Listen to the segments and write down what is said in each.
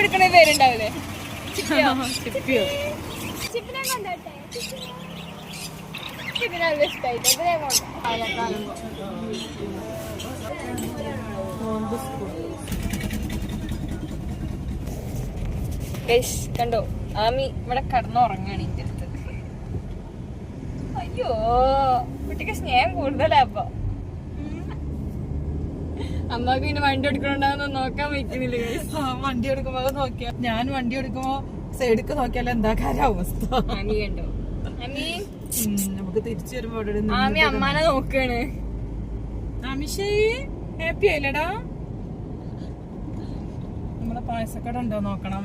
എടുക്കണ പേരുണ്ടാവില്ലേ? ചിപ്പിയോ? ചിപ്പിനെ കൊണ്ടോട്ടെ ചിപ്പിനെ നല്ല ഇഷ്ടമായിട്ട് ഇതിനെ കൊണ്ടോ? ആമി ഇവിടെ കടന്നുറങ്ങാണ് ഇന്റെ അടുത്ത്. അയ്യോ കുട്ടിക്ക് സ്നേഹം കൂടുതലാ അപ്പൊ അമ്മയ്ക്ക് പിന്നെ വണ്ടി എടുക്കണുണ്ടാകുന്ന നോക്കാൻ വയ്ക്കുന്നില്ല വണ്ടി എടുക്കുമ്പോ നോക്കിയ. ഞാൻ വണ്ടി എടുക്കുമ്പോ സൈഡിക്ക് നോക്കിയാൽ എന്താ കാര്യം അവസ്ഥ കണ്ടോ? നമുക്ക് തിരിച്ചു വരുമ്പോ ആമി അമ്മാനെ നോക്കാണ്. അമിഷേ ഹാപ്പി ആയില്ലടാ. നമ്മളെ പായസക്കട ഉണ്ടോ നോക്കണം.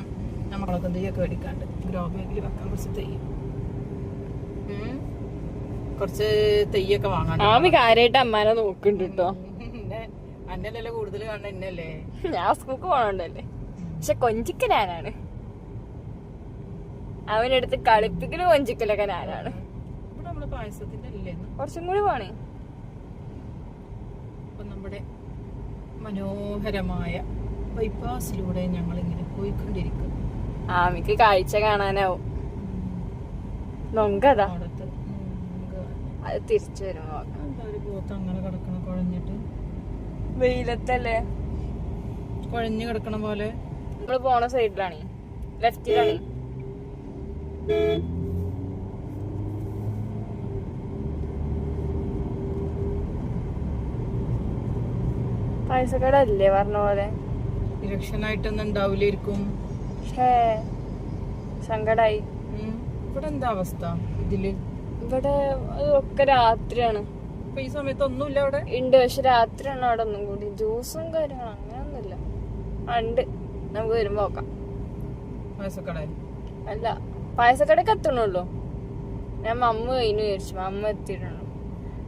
നമ്മളൊക്കെ തെയ്യൊക്കെ മേടിക്കാണ്ട്. ഗ്രോ ബാഗിൽ വെക്കാൻ കുറച്ച് തെയ്യം കുറച്ച് തെയ്യൊക്കെ വാങ്ങണം ആമി കാര്യമായിട്ട് അമ്മാനെ നോക്കുന്നുണ്ട് കേട്ടോ കൂടുതൽ ഞാൻ സ്കൂക്ക് പോണല്ലേ പക്ഷെ കൊഞ്ചിക്കലാനാണ് അവനടുത്ത് കളിപ്പിക്കലും കൊഞ്ചിക്കലൊക്കെ അല്ലേ കുറച്ചും കൂടി പോണേ. നമ്മുടെ മനോഹരമായ ബൈപ്പാസിലൂടെ ഞങ്ങൾ ഇങ്ങനെ പോയിക്കൊണ്ടിരിക്കുന്നു. ആമിക്ക് കാഴ്ച കാണാനാവും. നൊങ്കതാ അത് തിരിച്ചു വരുമ്പോ നോക്കാം. എന്താ ഒരു പോത്ത് അങ്ങനെ കിടക്കണ കുഴഞ്ഞിട്ട് വെയിലത്തല്ലേ? കുഴഞ്ഞു കിടക്കണ പോലെ. നമ്മൾ പോണ സൈഡിലാണ്. ലെഫ്റ്റിലാണ്. പൈസക്കടല്ലേ പറഞ്ഞ പോലെ? ഇലക്ഷൻ ആയിട്ടൊന്നും ഉണ്ടാവില്ലായിരിക്കും സങ്കടായി. ഇവിടെ എന്താ അവസ്ഥ ഇതിൽ? ഇവിടെ ഒക്കെ രാത്രിയാണ്. ഇപ്പൊ ഈ സമയത്ത് ഒന്നുമില്ല അവിടെ? ഉണ്ട് പക്ഷെ രാത്രിയാണ് അവിടെ ഒന്നും കൂടി. ജ്യൂസും കാര്യങ്ങളും അങ്ങനെയൊന്നുമില്ല. ഉണ്ട്. നമുക്ക് വരുമ്പോ നോക്കാം. അല്ല പായസക്കടക്ക് എത്തണുള്ളൂ. ഞാൻ മമ്മ കഴിഞ്ഞു വിചാരിച്ചു. മമ്മ എത്തിയിട്ടുള്ളൂ.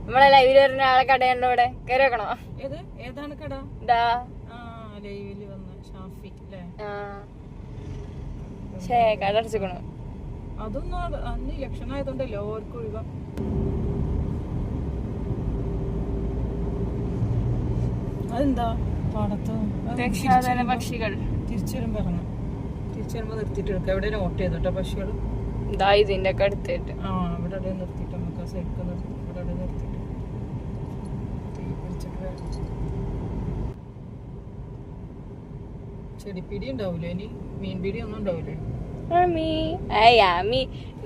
നമ്മളെ ലൈവിൽ വരുന്ന ആളെ കടയുണ്ടോ ഇവിടെ കയറി വെക്കണോ ഏത്? ഏതാണ് കട? ഡാ. ലൈവിൽ വന്ന ഷാഫി അല്ലേ? ആ. ഷേ കട അടച്ചിക്കണു അതൊന്നും അത് അന്ന് ഇലക്ഷൻ ആയതുകൊണ്ട് എല്ലാവർക്കും ഒഴിവാ. അതെന്താ? പാടത്ത് പക്ഷികൾ. തിരിച്ചു വരുമ്പോ ഇറങ്ങാം. തിരിച്ചു വരുമ്പോ നിർത്തിയിട്ട് എടുക്കാം എവിടെ നോട്ട് ചെയ്തോട്ടോ പക്ഷികൾ? ഇതാ ഇതിന്റെ ഒക്കെ അടുത്തായിട്ട്. ആ ഇവിടെ അവിടെ നിർത്തിയിട്ട്? നമുക്ക് ആ സൈഡിൽ നിർത്തി. ഇവിടെ അവിടെ നിർത്തിയിട്ട്. തീ പിടിച്ചിട്ട് വരാം. ചെടിപ്പിടി ഉണ്ടാവൂലേ? ഇനി മീൻപിടി ഒന്നും ഉണ്ടാവൂലേ?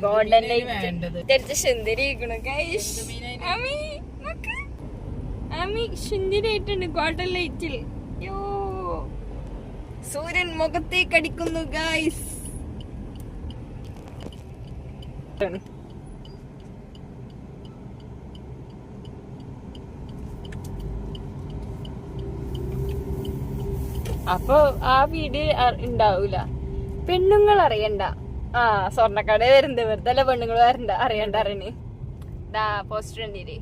Golden light. സുന്ദരി എന്ത് മീനായി ആമി ആമി സുന്ദരി ലൈറ്റിൽ യോ സൂര്യൻ മുഖത്തേക്ക് അടിക്കുന്നു ഗൈസ് അപ്പൊ ആ വീഡിയോ ഉണ്ടാവൂല. പെണ്ണുങ്ങൾ അറിയണ്ട. ആ സ്വർണക്കട വരുന്നത് വെറുതെ പെണ്ണുങ്ങൾ വരണ്ട? അറിയണ്ട അറിയണേ. ദാ പോസ്റ്റർ ഉണ്ടീര്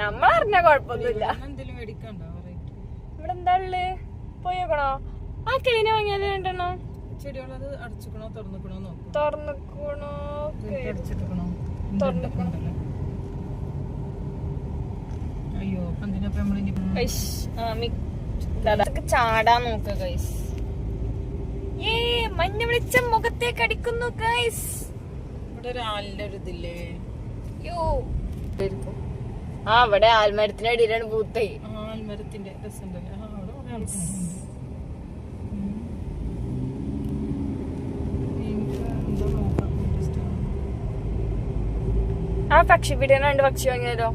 നമ്മൾ കൊഴപ്പൊന്നുമില്ല ഇവിടെ എന്താ ഉള്ളു? പോയോക്കണോ? ആ ക്ലീന വാങ്ങിയാലേ രണ്ടെണ്ണോ. ചെടികളത് അടച്ചിക്കണോ തുറന്നിക്കണോ നോക്കും. തുറന്നിക്കണോ? അടച്ചിട്ടിക്കണോ തുറന്നിക്കണോ? അയ്യോ അപ്പൊ ചാടാൻ നോക്ക ഗൈസ് ഏ മഞ്ഞ വിളിച്ച മുഖത്തേക്ക് അടിക്കുന്നു ഗൈസ് ഇവിടെ ഒരു ആലിന്റെ ഒരു ഇതില്ലേ? യോ ആ ഇവിടെ ആൽമരത്തിന്റെ അടിയിലാണ് പൂത്തേ. ആൽമരത്തിന്റെ ആ പക്ഷി പിടിയാണ് രണ്ട് പക്ഷി വാങ്ങിയാലോ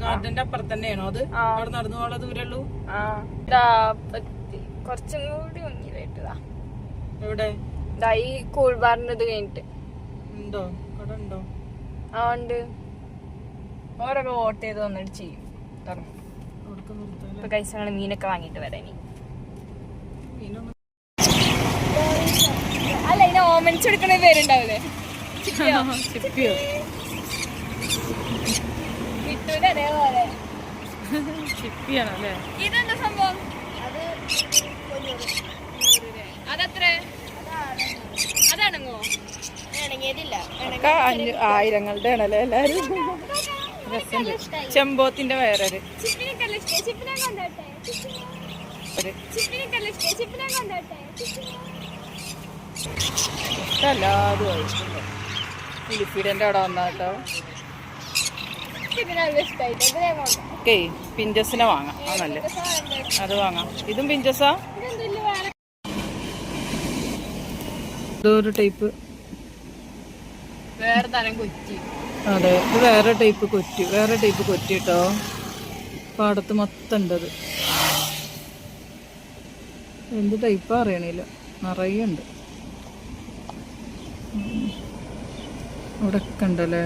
ഗാർഡന്റെ അപ്പുറത്ത് തന്നെയാണോ അത്? അവിടെ നടന്നു പോകാനുള്ള ദൂരേ ഉള്ളൂ ആ ഇതാ പത്തി കുറച്ചും കൂടി മുന്നിലായിട്ടതാ എവിടെ? ഈ കൂൾ ബാറിന്റെ ഇത് കഴിഞ്ഞിട്ട്. ഉണ്ടോ? കട ഉണ്ടോ? ആ ഉണ്ട്. ഓരൊക്കെ വോട്ട് ചെയ്ത് വന്നിട്ട് ചെയ്യും. ഇപ്പൊ കൈസ മീനൊക്കെ വാങ്ങിട്ട് വരാം ഇനി. അല്ല ഇതിനെ ഓമൻസ് എടുക്കണ പേരുണ്ടാവില്ലേ? അതേപോലെ ഇതെന്താ സംഭവം? അത് അതത്ര? അഞ്ഞു ആയിരങ്ങളുടെ ആണല്ലേ എല്ലാരും ചെമ്പോത്തിന്റെ വേറൊരു. ചിപ്പിനൊക്കെ ഇഷ്ടം. ചിപ്പിനെ കൊണ്ടോട്ടെ ഒരു. ചിപ്പിനെ എല്ലാതും ആയിട്ടുണ്ട് അവിടെ വന്നാട്ടോ ഓക്കേ പിഞ്ചസിനെ വാങ്ങാം. ആ നല്ല അത് വാങ്ങാം. ഇതും പിഞ്ചസാ? ഇതൊരു ടൈപ്പ്. വേറെ തരം കൊച്ചി അതെ ഇത് വേറെ ടൈപ്പ് കൊറ്റി വേറെ ടൈപ്പ് കൊറ്റി കേട്ടോ പാടത്ത് മൊത്തം ഉണ്ടത് എന്ത് ടൈപ്പാ അറിയണില്ല. നിറയെ ഉണ്ട് ഇവിടൊക്കെ ഉണ്ടല്ലേ?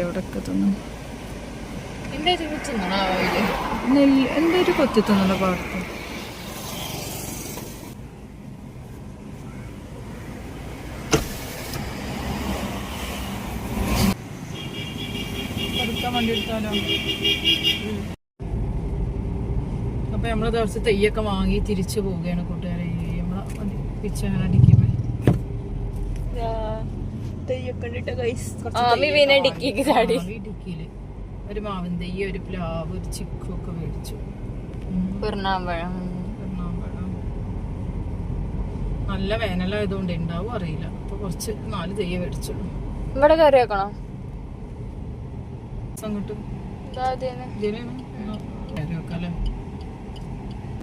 എവിടൊക്കെ തിന്നു. എന്തൊരു കൊത്തി തിന്നണ പാടത്ത്. എടുക്കാൻ വേണ്ടി എടുത്താലോ? അപ്പൊ നമ്മളെ കുറച്ച് തെയ്യൊക്കെ വാങ്ങി തിരിച്ചു പോവുകയാണ് കൂട്ടുകാരെ. നമ്മളെ വണ്ടി ഡിക്കിക്ക് ചാടി. ഡിക്കിയിൽ ഒരു മാവൻ തെയ്യ ഒരു പ്ലാവ് ഒരു ചിക്കു ഒക്കെ മേടിച്ചു. നല്ല വേനലായതുകൊണ്ട് ഉണ്ടാവും അറിയില്ല. അപ്പൊ കുറച്ച് നാല് തെയ്യ മേടിച്ചുള്ളൂ. ഇവിടെ കയറി വെക്കണോ? അങ്ങോട്ട്. കയറി വെക്കാല്ലേ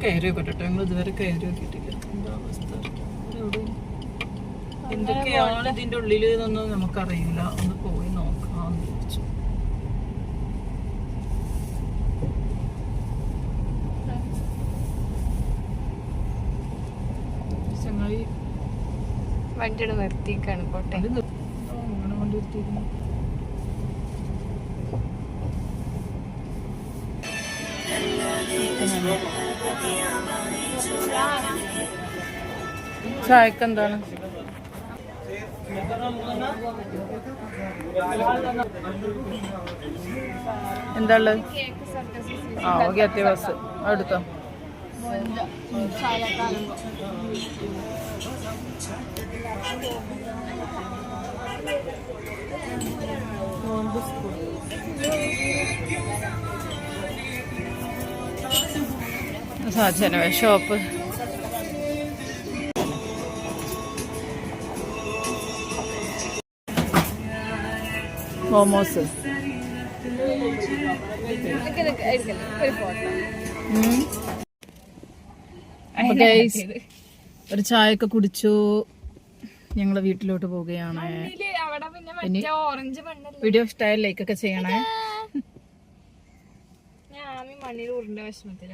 കയറി വെക്കട്ടെ ഞങ്ങൾ ഇതുവരെ കയറി വെക്കിട്ടില്ല എന്താ അവസ്ഥ? എന്തൊക്കെയാണ് ഇതിന്റെ ഉള്ളിൽ എന്നൊന്നും നമുക്കറിയില്ല. ഒന്ന് പോയി നോക്കാന്ന് വിചാരിച്ചു. ചങ്ങായി വണ്ടിയുടെ നിർത്തിക്കാണ് പോട്ടെ. വണ്ടി നിർത്തിയിരുന്നു ചായക്ക് എന്താണ്? എന്താ ഉള്ളത്? ആ ഓക്കെ അത്യാവശ്യം സാധന ഷോപ്പ് മോമോസ് ഒരു ചായയൊക്കെ കുടിച്ചു. ഞങ്ങളെ വീട്ടിലോട്ട് പോവുകയാണ്. വീഡിയോ ഇഷ്ടമായ ലൈക്ക് ഒക്കെ ചെയ്യണേ. മണ്ണിൽ ഉരുണ്ട വിഷമത്തില.